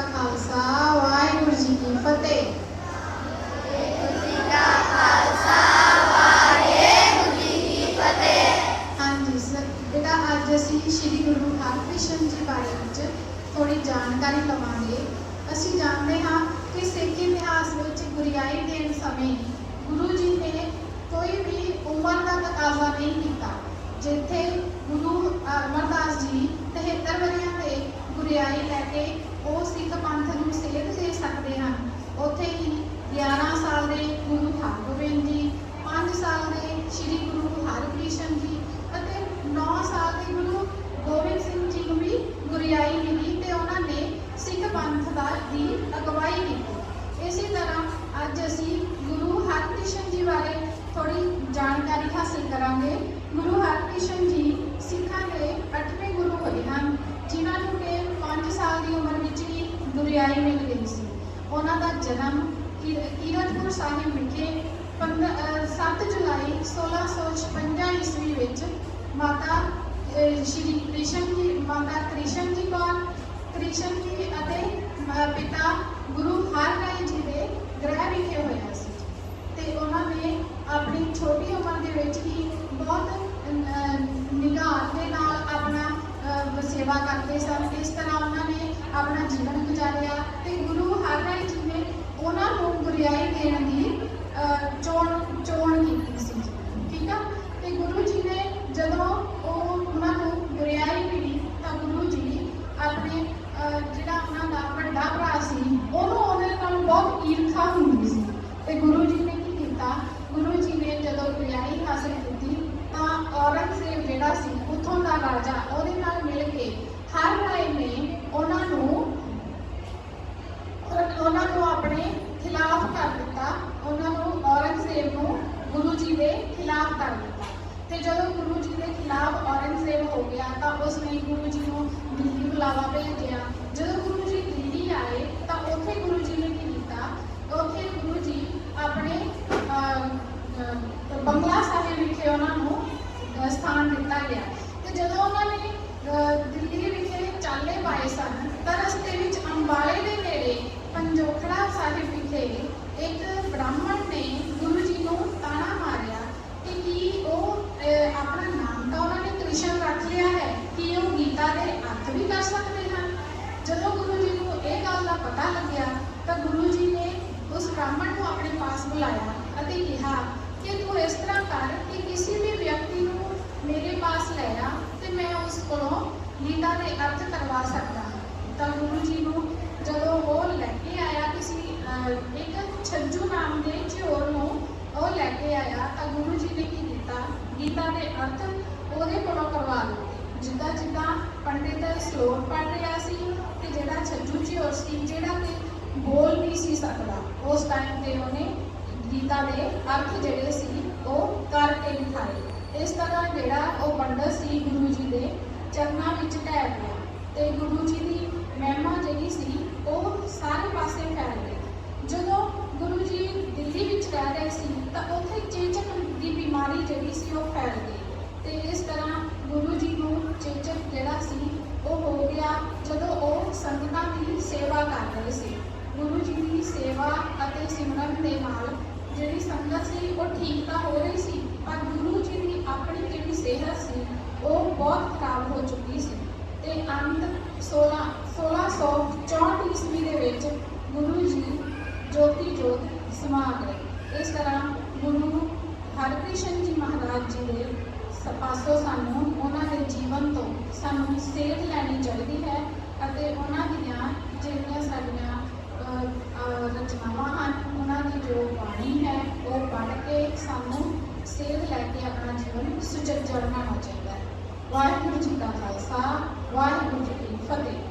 ਕਾ ਖਾਲਸਾ, ਵਾਹਿਗੁਰੂ ਜੀ ਕੀ ਫਤਿਹ। ਹਾਂਜੀ ਬੇਟਾ, ਅੱਜ ਅਸੀਂ ਸ੍ਰੀ ਗੁਰੂ ਹਰਕ੍ਰਿਸ਼ਨ ਜੀ ਬਾਰੇ ਵਿੱਚ ਥੋੜੀ ਜਾਣਕਾਰੀ ਲਵਾਂਗੇ। ਅਸੀਂ ਜਾਣਦੇ ਹਾਂ ਕਿ ਸਿੱਖ ਇਤਿਹਾਸ ਵਿੱਚ ਗੁਰਿਆਈ ਦੇਣ ਸਮੇਂ ਗੁਰੂ ਜੀ ਨੇ ਕੋਈ ਵੀ ਉਮਰ ਦਾ ਤਕਾਜ਼ਾ ਨਹੀਂ ਕੀਤਾ ਜਿੱਥੇ ਗੁਰੂ ਅਮਰਦਾਸ ਜੀ 73 ਵਰਿਆਂ ਦੇ ਗੁਰਿਆਈ ਲੈ ਕੇ ਉਹ ਸਿੱਖ ਪੰਥ ਨੂੰ ਸੇਧ ਦੇ ਸਕਦੇ ਹਨ। ਉੱਥੇ ਹੀ 11 ਸਾਲ ਦੇ ਗੁਰੂ ਹਰਗੋਬਿੰਦ ਜੀ 5 ਸਾਲ ਦੇ ਸ੍ਰੀ ਗੁਰੂ ਹਰਕ੍ਰਿਸ਼ਨ ਜੀ ਅਤੇ 9 ਸਾਲ ਦੇ ਗੁਰੂ ਗੋਬਿੰਦ ਸਿੰਘ ਜੀ ਨੂੰ ਵੀ ਗੁਰਿਆਈ ਮਿਲੀ ਤੇ ਉਹਨਾਂ ਨੇ ਸਿੱਖ ਪੰਥ ਦਾ ਦੀ ਅਗਵਾਈ ਕੀਤੀ। ਇਸੇ ਤਰ੍ਹਾਂ ਅੱਜ ਅਸੀਂ ਗੁਰੂ ਹਰਕ੍ਰਿਸ਼ਨ ਜੀ ਬਾਰੇ ਥੋੜੀ ਜਾਣਕਾਰੀ ਹਾਸਲ ਕਰਾਂਗੇ। ਗੁਰੂ ਹਰਕ੍ਰਿਸ਼ਨ ਜੀ ਸਿੱਖਾਂ ਦੇ 8ਵੇਂ ਗੁਰੂ ਹੋਏ ਹਨ, ਜਿਨ੍ਹਾਂ ਨੂੰ ਕਿ 5 ਸਾਲ ਦੀ ਉਮਰ ਵਿੱਚ ਹੀ ਗੁਰਿਆਈ ਮਿਲ ਗਈ ਸੀ। ਉਹਨਾਂ ਦਾ ਜਨਮ ਕੀ- ਕੀਰਤਪੁਰ ਸਾਹਿਬ ਵਿਖੇ 7 ਜੁਲਾਈ 1656 ਈਸਵੀ ਵਿੱਚ ਮਾਤਾ ਸ਼੍ਰੀ ਕ੍ਰਿਸ਼ਨ ਜੀ ਮਾਤਾ ਕ੍ਰਿਸ਼ਨ ਜੀ ਕੌਰ ਕ੍ਰਿਸ਼ਨ ਜੀ ਅਤੇ ਪਿਤਾ ਗੁਰੂ ਹਰਿਰਾਏ ਜੀ ਦੇ ਗ੍ਰਹਿ ਵਿਖੇ ਹੋਇਆ ਸੀ। ਤੇ ਉਹਨਾਂ ਨੇ ਆਪਣੀ ਛੋਟੀ ਉਮਰ ਦੇ ਵਿੱਚ ਹੀ ਬਹੁਤ ਅਹ, ਨਿਗਾਹ ਦੇ ਨਾਲ ਆਪਣਾ ਸੇਵਾ ਕਰਦੇ ਸਨ। ਇਸ ਤਰ੍ਹਾਂ ਉਹਨਾਂ ਨੇ ਆਪਣਾ ਜੀਵਨ ਗੁਜ਼ਾਰਿਆ ਤੇ ਗੁਰੂ ਹਰਿਰਾਏ ਜੀ ਨੇ ਉਹਨਾਂ ਨੂੰ ਗੁਰਿਆਈ ਦੇਣ ਦੀ ਅਹ, ਚੋਣ ਚੋਣ ਕੀਤੀ ਸੀ ਠੀਕ ਆ ਤੇ ਗੁਰੂ ਜੀ ਨੇ ਜਦੋਂ ਉਹ ਉਹਨਾਂ ਨੂੰ ਗੁਰਿਆਈ ਮਿਲੀ ਤਾਂ ਗੁਰੂ ਜੀ ਆਪਣੇ ਅਹ, ਜਿਹੜਾ ਉਹਨਾਂ ਦਾ ਵੱਡਾ ਭਰਾ ਸੀ ਉਹਨੂੰ ਉਹਨਾਂ ਨਾਲ ਬਹੁਤ ਈਰਖਾ ਹੁੰਦੀ ਸੀ ਤੇ ਗੁਰੂ ਜੀ ਨੇ ਕੀ ਕੀਤਾ ਗੁਰੂ ਜੀ ਨੇ ਜਦੋਂ ਗੁਰਿਆਈ ਹਾਸਲ ਕੀਤੀ ਤਾਂ ਔਰੰਗਜ਼ੇਬ ਜਿਹੜਾ ਸੀ ਉੱਥੋਂ ਦਾ ਰਾਜਾ ਉਹਦੇ ਨਾਲ ਮਿਲ ਕੇ ਹਰ ਰਾਏ ਨੇ ਉਹਨਾਂ ਨੂੰ ਔਰ ਉਹਨਾਂ ਨੂੰ ਆਪਣੇ ਖਿਲਾਫ ਕਰ ਦਿੱਤਾ ਉਹਨਾਂ ਨੂੰ ਔਰੰਗਜ਼ੇਬ ਨੂੰ ਗੁਰੂ ਜੀ ਦੇ ਖਿਲਾਫ ਕਰ ਦਿੱਤਾ। ਤੇ ਜਦੋਂ ਗੁਰੂ ਜੀ ਦੇ ਖਿਲਾਫ ਔਰੰਗਜ਼ੇਬ ਹੋ ਗਿਆ ਤਾਂ ਉਸ ਨੇ ਗੁਰੂ ਜੀ ਨੂੰ ਦਿੱਲੀ ਬੁਲਾਵਾ ਭੇਜਿਆ। ਜਦੋਂ ਗੁਰੂ ਜੀ ਦਿੱਲੀ ਆਏ ਤਾਂ ਉੱਥੇ ਗੁਰੂ ਜੀ ਨੇ ਕੀ ਕੀਤਾ ਉੱਥੇ ਗੁਰੂ ਜੀ ਆਪਣੇ ਅਹ, ਅਹ, ਬੰਗਲਾ ਸਾਹਿਬ ਵਿਖੇ ਉਹਨਾਂ ਨੂੰ ਅਹ, ਸਥਾਨ ਦਿੱਤਾ ਗਿਆ ਤੇ ਜਦੋਂ ਉਹਨਾਂ ਨੇ ਅਹ, ਦਿੱਲੀ ਵਿਖੇ ਚਾਲੇ ਪਾਏ ਸਨ ਤਾਂ ਰਸਤੇ ਵਿੱਚ ਅੰਬਾਲੇ ਦੇ ਨੇੜੇ ਪੰਜੋਖੜਾ ਸਾਹਿਬ ਵਿਖੇ ਇੱਕ ਬ੍ਰਾਹਮਣ ਨੇ ਗੁਰੂ ਜੀ ਨੂੰ ਤਾਣਾ ਮਾਰਿਆ ਕਿ ਕੀ ਉਹ ਅਹ, ਆਪਣਾ ਨਾਮ ਤਾਂ ਉਹਨਾਂ ਨੇ ਕ੍ਰਿਸ਼ਨ ਰੱਖ ਲਿਆ ਹੈ ਕਿ ਉਹ ਗੀਤਾ ਦੇ ਵੀ ਕਰ ਸਕਦੇ ਹਨ ਜਦੋਂ ਗੁਰੂ ਜੀ ਨੂੰ ਇਹ ਗੱਲ ਦਾ ਪਤਾ ਲੱਗਿਆ, ਤਾਂ ਗੁਰੂ ਜੀ ਨੇ ਉਸ ਬ੍ਰਾਹਮਣ ਨੂੰ ਆਪਣੇ ਪਾਸ ਬੁਲਾਇਆ ਅਤੇ ਕਿਹਾ ਕਿ ਤੂੰ ਇਸ ਤਰ੍ਹਾਂ ਕਰ ਕਿ ਕਿਸੇ ਵੀ ਵਿਅਕਤੀ ਨੂੰ ਮੇਰੇ ਪਾਸ ਲੈ ਆ ਤੇ ਮੈਂ ਉਸ ਕੋਲੋਂ ਗੀਤਾ ਦੇ ਅਰਥ ਕਰਵਾ ਸਕਦਾ ਹਾਂ। ਤਾਂ ਗੁਰੂ ਜੀ ਨੂੰ ਜਦੋਂ ਉਹ ਲੈ ਕੇ ਆਇਆ ਕਿਸੇ ਇੱਕ ਛੱਜੂ ਨਾਮ ਦੇ ਝਿਓਰ ਨੂੰ ਉਹ ਲੈ ਕੇ ਆਇਆ, ਤਾਂ ਗੁਰੂ ਜੀ ਨੇ ਕੀ ਕੀਤਾ? ਗੀਤਾ ਦੇ ਅਰਥ ਜਿੱਦਾਂ ਜਿੱਦਾਂ ਪੰਡਿਤ ਦਾ ਸ਼ਲੋਕ ਪੜ੍ਹ ਰਿਹਾ ਸੀ ਤੇ ਜਿਹੜਾ ਛੱਜੂ ਝਿਓਰ ਸੀ, ਜਿਹੜਾ ਕਿ ਬੋਲ ਨਹੀਂ ਸੀ ਸਕਦਾ, ਉਸ ਟਾਈਮ ਤੇ ਉਹਨੇ ਗੀਤਾ ਦੇ ਅਰਥ ਜਿਹੜੇ ਸੀ, ਉਹ ਕਰਕੇ ਦਿਖਾਏ। ਇਸ ਤਰ੍ਹਾਂ ਜਿਹੜਾ ਉਹ ਪੰਡਤ ਸੀ, ਗੁਰੂ ਜੀ ਦੇ ਚਰਨਾਂ ਵਿੱਚ ਢਹਿ ਗਿਆ ਤੇ ਗੁਰੂ ਜੀ ਦੀ ਮਹਿਮਾ ਜਿਹੜੀ ਸੀ, ਉਹ ਸਿਮਰਨ ਦੇ ਨਾਲ ਜਿਹੜੀ ਸੰਗਤ ਸੀ, ਉਹ ਠੀਕ ਤਾਂ ਹੋ ਰਹੀ ਸੀ, ਪਰ ਗੁਰੂ ਜੀ ਦੀ ਆਪਣੀ ਜਿਹੜੀ ਸਿਹਤ ਸੀ, ਉਹ ਬਹੁਤ ਖਰਾਬ ਹੋ ਚੁੱਕੀ ਸੀ। ਤੇ ਅੰਤ 16 1664 ਈਸਵੀ ਦੇ ਵਿੱਚ ਗੁਰੂ ਜੀ ਜੋਤੀ ਜੋਤ ਸਮਾ ਗਏ ਇਸ ਤਰ੍ਹਾਂ ਗੁਰੂ ਹਰਕ੍ਰਿਸ਼ਨ ਜੀ ਮਹਾਰਾਜ ਜੀ ਦੇ ਸ- ਪਾਸੋਂ ਸਾਨੂੰ ਉਹਨਾਂ ਦੇ ਜੀਵਨ ਤੋਂ ਸਾਨੂੰ ਸੇਧ ਲੈਣੀ ਚਾਹੀਦੀ ਹੈ ਅਤੇ ਉਹਨਾਂ ਦੀਆਂ ਜਿਹੜੀਆਂ ਸਾਡੀਆਂ ਅਹ, ਅਹ, ਰਚਨਾਵਾਂ ਹਨ ਉਹਨਾਂ ਦੀ ਜੋ ਬਾਣੀ ਹੈ, ਉਹ ਪੜ੍ਹ ਕੇ ਸਾਨੂੰ ਸੇਧ ਲੈ ਕੇ ਆਪਣਾ ਜੀਵਨ ਸੁਚੱਜਾ ਬਣਾਉਣਾ ਚਾਹੀਦਾ ਹੈ। ਵਾਹਿਗੁਰੂ ਜੀ ਕਾ ਖਾਲਸਾ, ਵਾਹਿਗੁਰੂ ਜੀ ਕੀ ਫਤਿਹ।